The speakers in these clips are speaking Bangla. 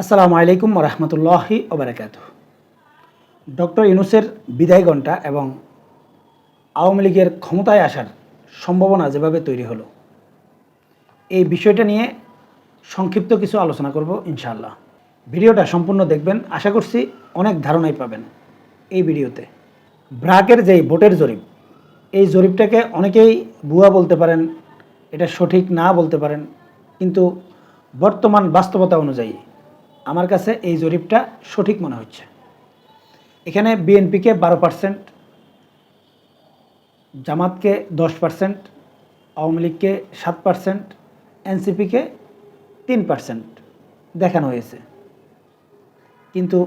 আসসালামু আলাইকুম রহমতুল্লাহি ওবরাকাত ডক্টর ইউনুসের বিদায় ঘণ্টা এবং আওয়ামী লীগের ক্ষমতায় আসার সম্ভাবনা যেভাবে তৈরি হলো, এই বিষয়টা নিয়ে সংক্ষিপ্ত কিছু আলোচনা করব ইনশাআল্লাহ। ভিডিওটা সম্পূর্ণ দেখবেন, আশা করছি অনেক ধারণাই পাবেন এই ভিডিওতে। ব্রাকের যেই ভোটের জরিপ, এই জরিপটাকে অনেকেই ভুয়া বলতে পারেন, এটা সঠিক না বলতে পারেন, কিন্তু বর্তমান বাস্তবতা অনুযায়ী আমার কাছে এই জরিপটা সঠিক মনে হচ্ছে। এখানে বিএনপিকে বারো পার্সেন্ট জামাতকে দশ পার্সেন্ট আওয়ামী লীগকে সাত পার্সেন্ট এনসিপিকে তিন পার্সেন্ট দেখানো হয়েছে। কিন্তু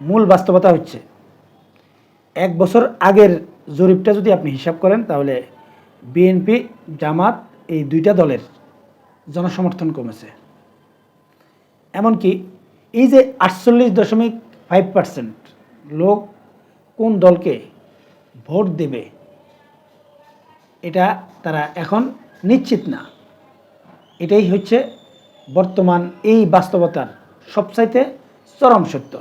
মূল বাস্তবতা হচ্ছে, এক বছর আগের জরিপটা যদি আপনি হিসাব করেন, তাহলে বিএনপি, জামাত এই দুইটা দলের জনসমর্থন কমেছে। এমনকি এই যে আটচল্লিশ দশমিক ফাইভ পার্সেন্ট লোক কোন দলকে ভোট দেবে, এটা তারা এখন নিশ্চিত না। এটাই হচ্ছে বর্তমান এই বাস্তবতার সবচাইতে চরম সত্য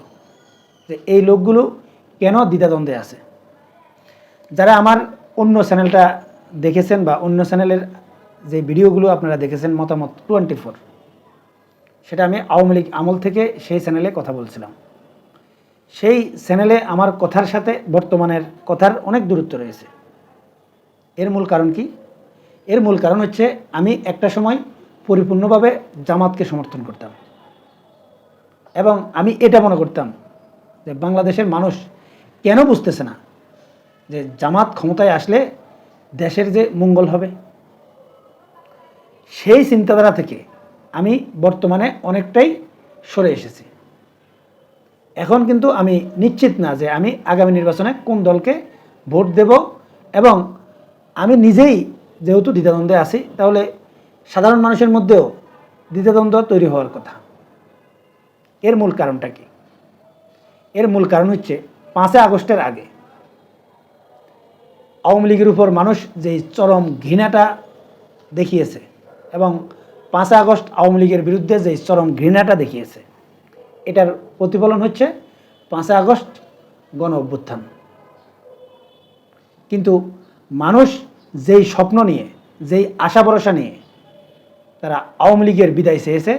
যে এই লোকগুলো কেন দ্বিধাদ্বন্দ্বে আছে। যারা আমার অন্য চ্যানেলটা দেখেছেন বা অন্য চ্যানেলের যে ভিডিওগুলো আপনারা দেখেছেন, মতামত টোয়েন্টি ফোর সেটা আমি আওয়ামী লীগ আমল থেকে সেই চ্যানেলে কথা বলছিলাম। সেই চ্যানেলে আমার কথার সাথে বর্তমানের কথার অনেক দূরত্ব রয়েছে। এর মূল কারণ কি? এর মূল কারণ হচ্ছে আমি একটা সময় পরিপূর্ণভাবে জামাতকে সমর্থন করতাম। এবং আমি এটা মনে করতাম যে বাংলাদেশের মানুষ কেন বুঝতেছে না যে জামাত ক্ষমতায় আসলে দেশের যে মঙ্গল হবে? সেই চিন্তাধারা থেকে আমি বর্তমানে অনেকটাই সরে এসেছি। এখন কিন্তু আমি নিশ্চিত না যে আমি আগামী নির্বাচনে কোন দলকে ভোট দেব এবং আমি নিজেই যেহেতু দ্বিধাদ্বন্দ্বে আছি, তাহলে সাধারণ মানুষের মধ্যেও দ্বিধাদ্বন্দ্ব তৈরি হওয়ার কথা। এর মূল কারণটা কি? এর মূল কারণ হচ্ছে পাঁচই আগস্টের আগে আওয়ামী লীগের উপর মানুষ যেই চরম ঘৃণাটা দেখিয়েছে এবং পাঁচই আগস্ট আওয়ামী লীগের বিরুদ্ধে যে চরম ঘৃণাটা দেখিয়েছে, এটার প্রতিফলন হচ্ছে পাঁচই আগস্ট গণ অভ্যুত্থান। কিন্তু মানুষ যেই স্বপ্ন নিয়ে, যেই আশা ভরসা নিয়ে তারা আওয়ামী লীগের বিদায় চেয়েছে,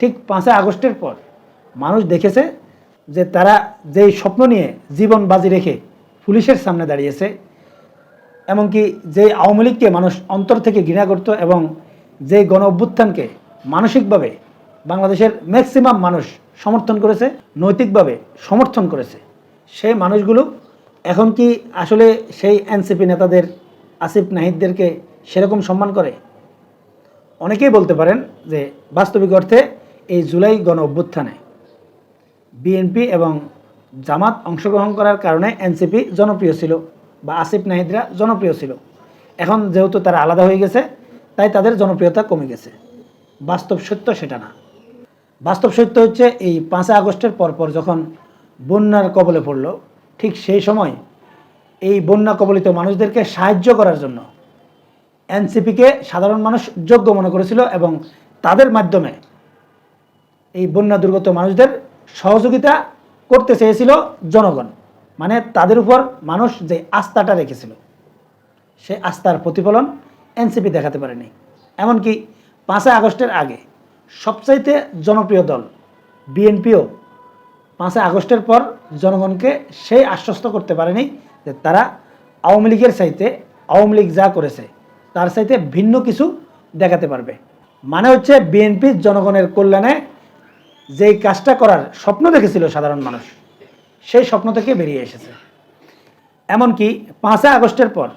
ঠিক পাঁচই আগস্টের পর মানুষ দেখেছে যে তারা যেই স্বপ্ন নিয়ে জীবন বাজি রেখে পুলিশের সামনে দাঁড়িয়েছে, এমনকি যেই আওয়ামী লীগকে মানুষ অন্তর থেকে ঘৃণা করত এবং যে গণ অভ্যুত্থানকে মানসিকভাবে বাংলাদেশের ম্যাক্সিমাম মানুষ সমর্থন করেছে, নৈতিকভাবে সমর্থন করেছে সেই মানুষগুলো এখন কি আসলে সেই এনসিপি নেতাদের, আসিফ নাহিদদেরকে সেরকম সম্মান করে? অনেকেই বলতে পারেন যে বাস্তবিক অর্থে এই জুলাই গণ অভ্যুত্থানে বিএনপি এবং জামাত অংশগ্রহণ করার কারণে এনসিপি জনপ্রিয় ছিল বা আসিফ নাহিদরা জনপ্রিয় ছিল। এখন যেহেতু তারা আলাদা হয়ে গেছে তাই তাদের জনপ্রিয়তা কমে গেছে। বাস্তব সত্য সেটা না। বাস্তব সত্য হচ্ছে এই পাঁচই আগস্টের পরপর যখন বন্যার কবলে পড়ল, ঠিক সেই সময় এই বন্যা কবলিত মানুষদেরকে সাহায্য করার জন্য এনসিপিকে সাধারণ মানুষ যোগ্য মনে করেছিল এবং তাদের মাধ্যমে এই বন্যা দুর্গত মানুষদের সহযোগিতা করতে চেয়েছিল জনগণ মানে তাদের উপর মানুষ যে আস্থাটা রেখেছিল সে আস্থার প্রতিফলন এনসিপি দেখাতে পারেনি। এমনকি পাঁচই আগস্টের আগে সবচাইতে জনপ্রিয় দল বিএনপিও পাঁচই আগস্টের পর জনগণকে সেই আশ্বস্ত করতে পারেনি যে তারা আওয়ামী লীগের চাইতে, আওয়ামী লীগ যা করেছে তার চাইতে ভিন্ন কিছু দেখাতে পারবে। মানে হচ্ছে বিএনপি জনগণের কল্যাণে যেই কাজটা করার স্বপ্ন দেখেছিল সাধারণ মানুষ, সেই স্বপ্ন থেকে বেরিয়ে এসেছে। এমনকি পাঁচই আগস্টের পর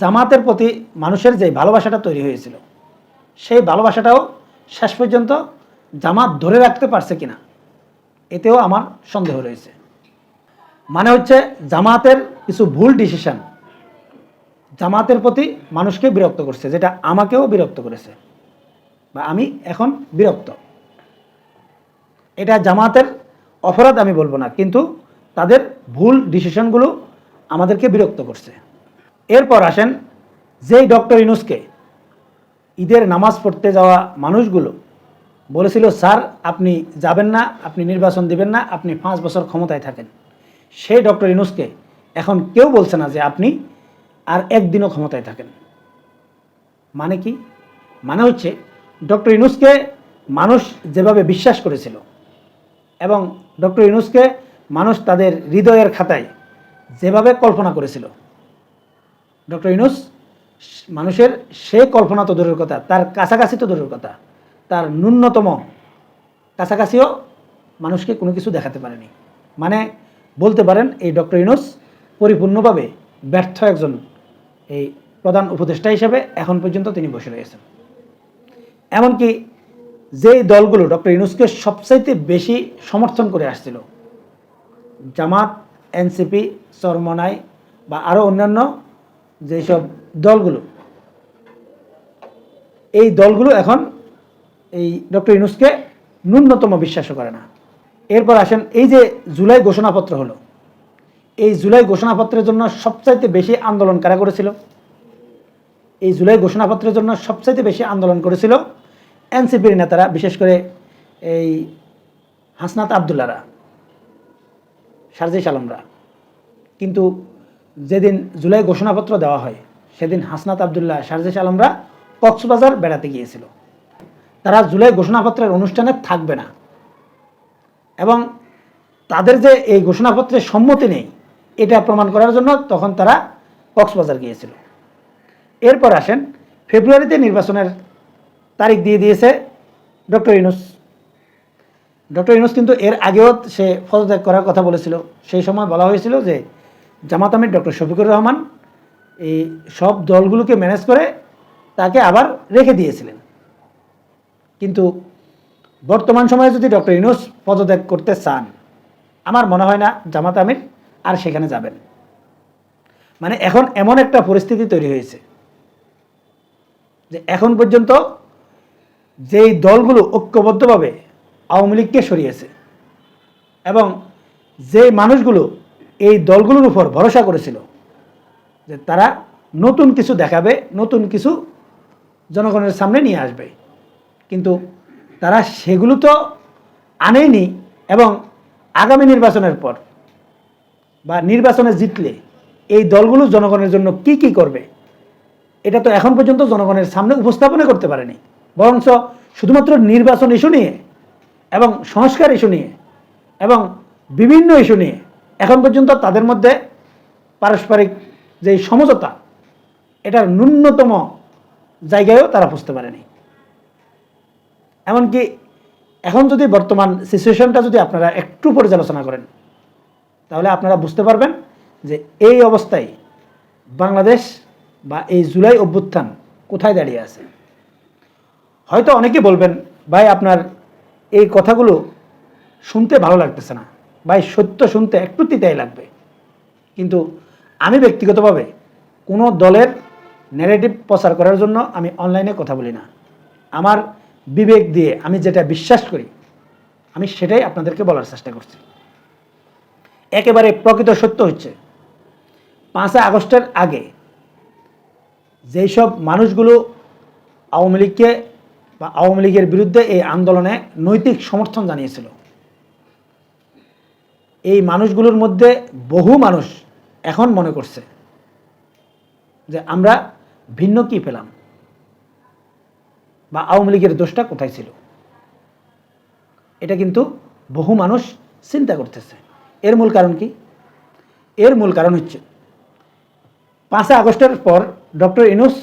জামাতের প্রতি মানুষের যে ভালোবাসাটা তৈরি হয়েছিল, সেই ভালোবাসাটাও শেষ পর্যন্ত জামাত ধরে রাখতে পারছে কিনা, এতেও আমার সন্দেহ রয়েছে। মানে হচ্ছে জামাতের কিছু ভুল ডিসিশন জামাতের প্রতি মানুষকে বিরক্ত করছে, যেটা আমাকেও বিরক্ত করেছে বা আমি এখন বিরক্ত। এটা জামাতের অপরাধ আমি বলব না, কিন্তু তাদের ভুল ডিসিশনগুলো আমাদেরকে বিরক্ত করছে। এরপর আসেন যেই ডক্টর ইনুসকে ঈদের নামাজ পড়তে যাওয়া মানুষগুলো বলেছিল, স্যার, আপনি যাবেন না, আপনি নির্বাচন দিবেন না, আপনি পাঁচ বছর ক্ষমতায় থাকেন। সেই ডক্টর ইনুসকে এখন কেউ বলছে না যে আপনি আর একদিনও ক্ষমতায় থাকেন। মানে কি? মানে হচ্ছে ডক্টর ইনুসকে মানুষ যেভাবে বিশ্বাস করেছিল এবং ডক্টর ইনুসকে মানুষ তাদের হৃদয়ের খাতায় যেভাবে কল্পনা করেছিল ডক্টর ইনুস মানুষের সে কল্পনা তো দূরের কথা, তার কাছাকাছি তো দূরের কথা। তার ন্যূনতম কাছাকাছিও মানুষকে কোনো কিছু দেখাতে পারেনি। মানে বলতে পারেন, এই ডক্টর ইনুস পরিপূর্ণভাবে ব্যর্থ একজন এই প্রধান উপদেষ্টা হিসেবে এখন পর্যন্ত তিনি বসে রয়েছেন। এমনকি যেই দলগুলো ডক্টর ইনুসকে সবচাইতে বেশি সমর্থন করে আসছিল, জামাত, এনসিপি, চরমনাই বা আরও অন্যান্য যেসব দলগুলো। এই দলগুলো এখন এই ডক্টর ইনুসকে ন্যূনতম বিশ্বাসও করে না। এরপর আসেন এই যে জুলাই ঘোষণাপত্র হলো। এই জুলাই ঘোষণাপত্রের জন্য সবচাইতে বেশি আন্দোলন কারা করেছিল? এই জুলাই ঘোষণাপত্রের জন্য সবচাইতে বেশি আন্দোলন করেছিল এনসিপির নেতারা, বিশেষ করে এই হাসনাত আবদুল্লারা সারজিস আলমরা। কিন্তু যেদিন জুলাই ঘোষণাপত্র দেওয়া হয়, সেদিন হাসনাত আবদুল্লাহ সারজিস আলমরা কক্সবাজার বেড়াতে গিয়েছিল। তারা জুলাই ঘোষণাপত্রের অনুষ্ঠানে থাকবে না। এবং তাদের যে এই ঘোষণাপত্রের সম্মতি নেই, এটা প্রমাণ করার জন্য তখন তারা কক্সবাজার গিয়েছিল। এরপর আসেন, ফেব্রুয়ারিতে নির্বাচনের তারিখ দিয়ে দিয়েছে ডক্টর ইনুস ডক্টর ইনুস কিন্তু এর আগেও সে পদত্যাগ করার কথা বলেছিল। সেই সময় বলা হয়েছিল যে জামাত আমির ডক্টর শফিকুর রহমান এই সব দলগুলোকে ম্যানেজ করে তাকে আবার রেখে দিয়েছিলেন। কিন্তু বর্তমান সময়ে যদি ডক্টর ইনুস পদত্যাগ করতে চান, আমার মনে হয় না জামাত আমির আর সেখানে যাবেন। মানে এখন এমন একটা পরিস্থিতি তৈরি হয়েছে যে এখন পর্যন্ত যেই দলগুলো ঐক্যবদ্ধভাবে আওয়ামী লীগকে সরিয়েছে এবং যে মানুষগুলো এই দলগুলোর উপর ভরসা করেছিল যে তারা নতুন কিছু দেখাবে, নতুন কিছু জনগণের সামনে নিয়ে আসবে। কিন্তু তারা সেগুলো তো আনেনি এবং আগামী নির্বাচনের পর বা নির্বাচনে জিতলে এই দলগুলো জনগণের জন্য কি কি করবে, এটা তো এখন পর্যন্ত জনগণের সামনে উপস্থাপনা করতে পারেনি। বরঞ্চ শুধুমাত্র নির্বাচন ইস্যু নিয়ে এবং সংস্কার ইস্যু নিয়ে এবং বিভিন্ন ইস্যু নিয়ে এখন পর্যন্ত তাদের মধ্যে পারস্পরিক যে সমঝোতা, এটার ন্যূনতম জায়গায়ও তারা বুঝতে পারেনি। এমনকি এখন যদি বর্তমান সিচুয়েশনটা যদি আপনারা একটু পর্যালোচনা করেন, তাহলে আপনারা বুঝতে পারবেন যে এই অবস্থায় বাংলাদেশ বা এই জুলাই অভ্যুত্থান কোথায় দাঁড়িয়ে আছে। হয়তো অনেকে বলবেন, ভাই, আপনার এই কথাগুলো শুনতে ভালো লাগতেছে না। ভাই, সত্য শুনতে একটু তিতাই লাগবে। কিন্তু আমি ব্যক্তিগতভাবে কোনো দলের ন্যারেটিভ প্রচার করার জন্য আমি অনলাইনে কথা বলি না। আমার বিবেক দিয়ে আমি যেটা বিশ্বাস করি, আমি সেটাই আপনাদেরকে বলার চেষ্টা করছি। একেবারে প্রকৃত সত্য হচ্ছে, পাঁচই আগস্টের আগে যেই সব মানুষগুলো আওয়ামী লীগকে বা আওয়ামী লীগের বিরুদ্ধে এই আন্দোলনে নৈতিক সমর্থন জানিয়েছিল এই মানুষগুলোর মধ্যে বহু মানুষ এখন মনে করছে যে আমরা ভিন্ন কি পেলাম? বা আওয়ামী লীগের দোষটা কোথায় ছিল? এটা কিন্তু বহু মানুষ চিন্তা করতেছে। এর মূল কারণ কি? এর মূল কারণ হচ্ছে পাঁচই আগস্টের পর ডক্টর ইনুস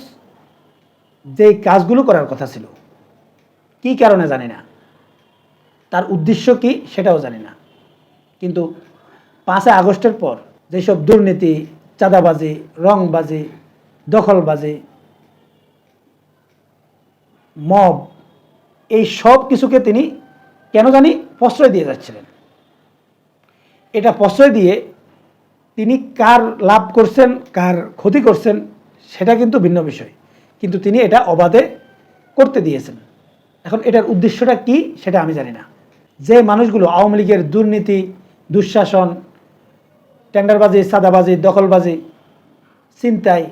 যে কাজগুলো করার কথা ছিল, কি কারণে জানি না। তার উদ্দেশ্য কি সেটাও জানি না। কিন্তু পাঁচই আগস্টের পর যেসব দুর্নীতি, চাঁদাবাজি, রংবাজি, দখলবাজি, মব, এই সব কিছুকে তিনি কেন জানি প্রশ্রয় দিয়ে যাচ্ছিলেন। এটা প্রশ্রয় দিয়ে তিনি কার লাভ করছেন, কার ক্ষতি করছেন, সেটা কিন্তু ভিন্ন বিষয়। কিন্তু তিনি এটা অবাধে করতে দিয়েছেন। এখন এটার উদ্দেশ্যটা কি সেটা আমি জানি না। যে মানুষগুলো আওয়ামী লীগের দুর্নীতি দুঃশাসন, টেন্ডারবাজি, সাদাবাজি, দখলবাজি চিন্তাই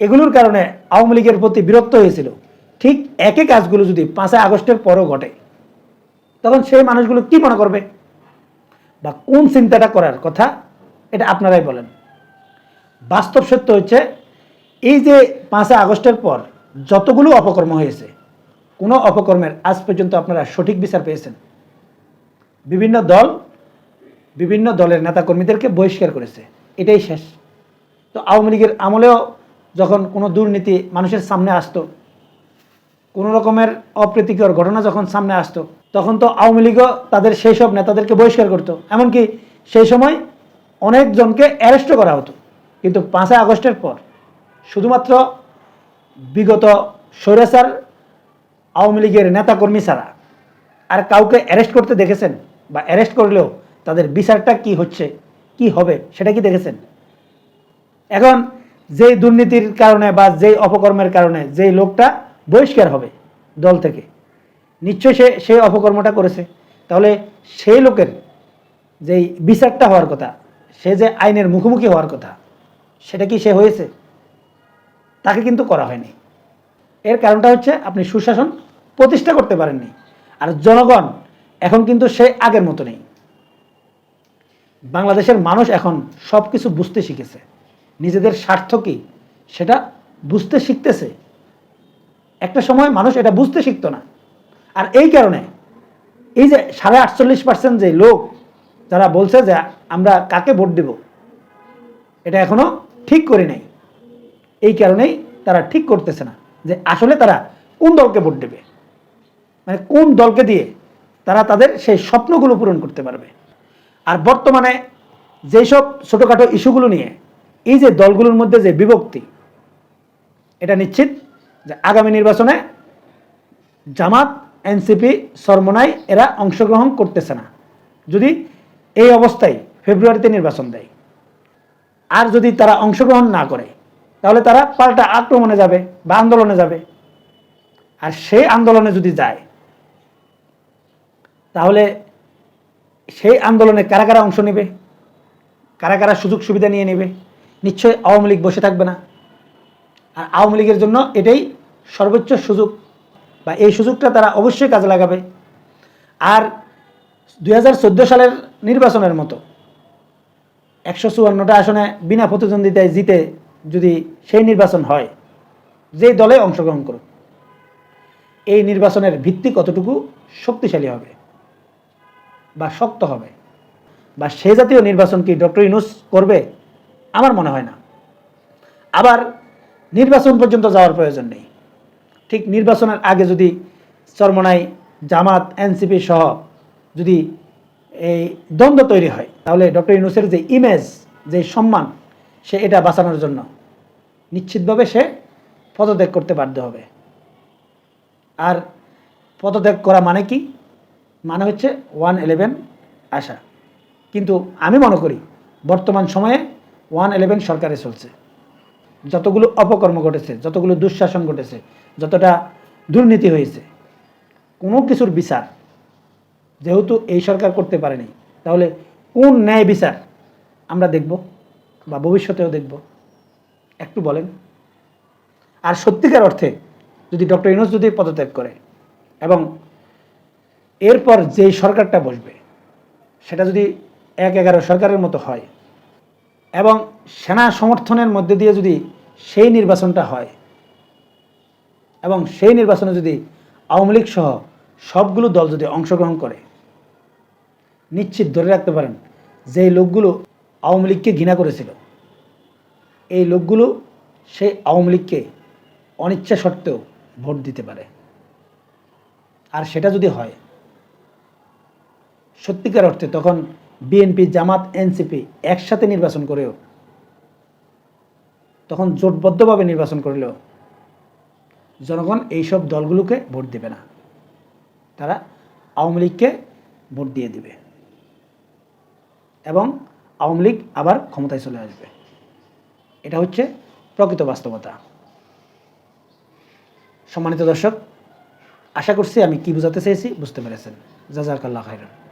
এগুলোর কারণে আওয়ামী লীগের প্রতি বিরক্ত হয়েছিল। ঠিক একই কাজগুলো যদি পাঁচই আগস্টের পরও ঘটে, তখন সেই মানুষগুলো কি মনে করবে? বা কোন চিন্তাটা করার কথা? এটা আপনারাই বলেন। বাস্তব সত্য হচ্ছে, এই যে পাঁচই আগস্টের পর যতগুলো অপকর্ম হয়েছে, কোনো অপকর্মের আজ পর্যন্ত আপনারা সঠিক বিচার পেয়েছেন। বিভিন্ন দল বিভিন্ন দলের নেতাকর্মীদেরকে বহিষ্কার করেছে। এটাই শেষ। তো আওয়ামী লীগের আমলেও যখন কোনো দুর্নীতি মানুষের সামনে আসতো, কোনো রকমের অপ্রীতিকর ঘটনা যখন সামনে আসতো, তখন তো আওয়ামী লীগও তাদের সেই সব নেতাদেরকে বহিষ্কার করতো। এমনকি সেই সময় অনেকজনকে অ্যারেস্টও করা হতো। কিন্তু পাঁচই আগস্টের পর শুধুমাত্র বিগত স্বৈরাচার আওয়ামী লীগের নেতাকর্মী ছাড়া আর কাউকে অ্যারেস্ট করতে দেখেছেন বা অ্যারেস্ট করলেও তাদের বিচারটা কি হচ্ছে? কি হবে? সেটা কি দেখেছেন? এখন যেই দুর্নীতির কারণে বা যেই অপকর্মের কারণে যেই লোকটা বহিষ্কার হবে দল থেকে, নিশ্চয়ই সে সেই অপকর্মটা করেছে। তাহলে সেই লোকের যেই বিচারটা হওয়ার কথা, সে যে আইনের মুখোমুখি হওয়ার কথা, সেটা কি সে হয়েছে? তাকে কিন্তু করা হয়নি। এর কারণটা হচ্ছে আপনি সুশাসন প্রতিষ্ঠা করতে পারেননি। আর জনগণ এখন কিন্তু সে আগের মতো নেই। বাংলাদেশের মানুষ এখন সব কিছু বুঝতে শিখেছে। নিজেদের স্বার্থ কি সেটা বুঝতে শিখতেছে। একটা সময় মানুষ এটা বুঝতে শিখতো না। আর এই কারণে এই যে সাড়ে আটচল্লিশ পার্সেন্ট যে লোক যারা বলছে যে আমরা কাকে ভোট দেব, এটা এখনও ঠিক করি নাই। এই কারণেই তারা ঠিক করতেছে না যে আসলে তারা কোন দলকে ভোট দেবে। মানে কোন দলকে দিয়ে তারা তাদের সেই স্বপ্নগুলো পূরণ করতে পারবে। আর বর্তমানে যেসব ছোটোখাটো ইস্যুগুলো নিয়ে, এই যে দলগুলোর মধ্যে যে বিভক্তি, এটা নিশ্চিত যে আগামী নির্বাচনে জামাত, এনসিপি, সরমনাই এরা অংশগ্রহণ করতেছে না। যদি এই অবস্থায় ফেব্রুয়ারিতে নির্বাচন দেয়, আর যদি তারা অংশগ্রহণ না করে, তাহলে তারা পাল্টা আক্রমণে যাবে বা আন্দোলনে যাবে। আর সেই আন্দোলনে যদি যায়, তাহলে সেই আন্দোলনে কারা কারা অংশ নেবে? কারা কারা সুযোগ সুবিধা নিয়ে নেবে? নিশ্চয়ই আওয়ামী লীগ বসে থাকবে না। আর আওয়ামী লীগের জন্য এটাই সর্বোচ্চ সুযোগ বা এই সুযোগটা তারা অবশ্যই কাজে লাগাবে। আর দু হাজার চোদ্দ সালের নির্বাচনের মতো একশো চুয়ান্নটা আসনে বিনা প্রতিদ্বন্দ্বিতায় জিতে যদি সেই নির্বাচন হয় যে দলে অংশগ্রহণ করুক, এই নির্বাচনের ভিত্তি কতটুকু শক্তিশালী হবে? বা শক্ত হবে বা সে জাতীয় নির্বাচন কি ডক্টর ইনুস করবে? আমার মনে হয় না। আবার নির্বাচন পর্যন্ত যাওয়ার প্রয়োজন নেই। ঠিক নির্বাচনের আগে যদি চরমনাই জামাত, এনসিপি সহ যদি এই দ্বন্দ্ব তৈরি হয়, তাহলে ডক্টর ইউনুসের যে ইমেজ যে সম্মান, সে এটা বাঁচানোর জন্য নিশ্চিতভাবে সে পদত্যাগ করতে বাধ্য হবে। আর পদত্যাগ করা মানে কি? মানে হচ্ছে ওয়ান ইলেভেন আসা। কিন্তু আমি মনে করি বর্তমান সময়ে ওয়ান ইলেভেন সরকারে চলছে। যতগুলো অপকর্ম ঘটেছে, যতগুলো দুঃশাসন ঘটেছে, যতটা দুর্নীতি হয়েছে, কোনো কিছুর বিচার যেহেতু এই সরকার করতে পারেনি, তাহলে কোন ন্যায় বিচার আমরা দেখব বা ভবিষ্যতেও দেখব? একটু বলেন। আর সত্যিকার অর্থে যদি ডক্টর ইনোজ যদি পদত্যাগ করে এবং এরপর যেই সরকারটা বসবে, সেটা যদি এক এগারো সরকারের মতো হয় এবং সেনা সমর্থনের মধ্যে দিয়ে যদি সেই নির্বাচনটা হয় এবং সেই নির্বাচনে যদি আওয়ামী লীগ সহ সবগুলো দল যদি অংশগ্রহণ করে, নিশ্চিত ধরে রাখতে পারেন যে লোকগুলো আওয়ামী লীগকে ঘৃণা করেছিল, এই লোকগুলো সেই আওয়ামী লীগকে অনিচ্ছা সত্ত্বেও ভোট দিতে পারে। আর সেটা যদি হয় সত্যিকার অর্থে তখন বিএনপি, জামাত, এনসিপি একসাথে নির্বাচন করেও, তখন জোটবদ্ধভাবে নির্বাচন করলেও জনগণ এইসব দলগুলোকে ভোট দেবে না। তারা আওয়ামী লীগকে ভোট দিয়ে দিবে এবং আওয়ামী লীগ আবার ক্ষমতায় চলে আসবে। এটা হচ্ছে প্রকৃত বাস্তবতা। সম্মানিত দর্শক, আশা করছি আমি কি বোঝাতে চেয়েছি বুঝতে পেরেছেন। জাজাকাল্লাহ খাইরান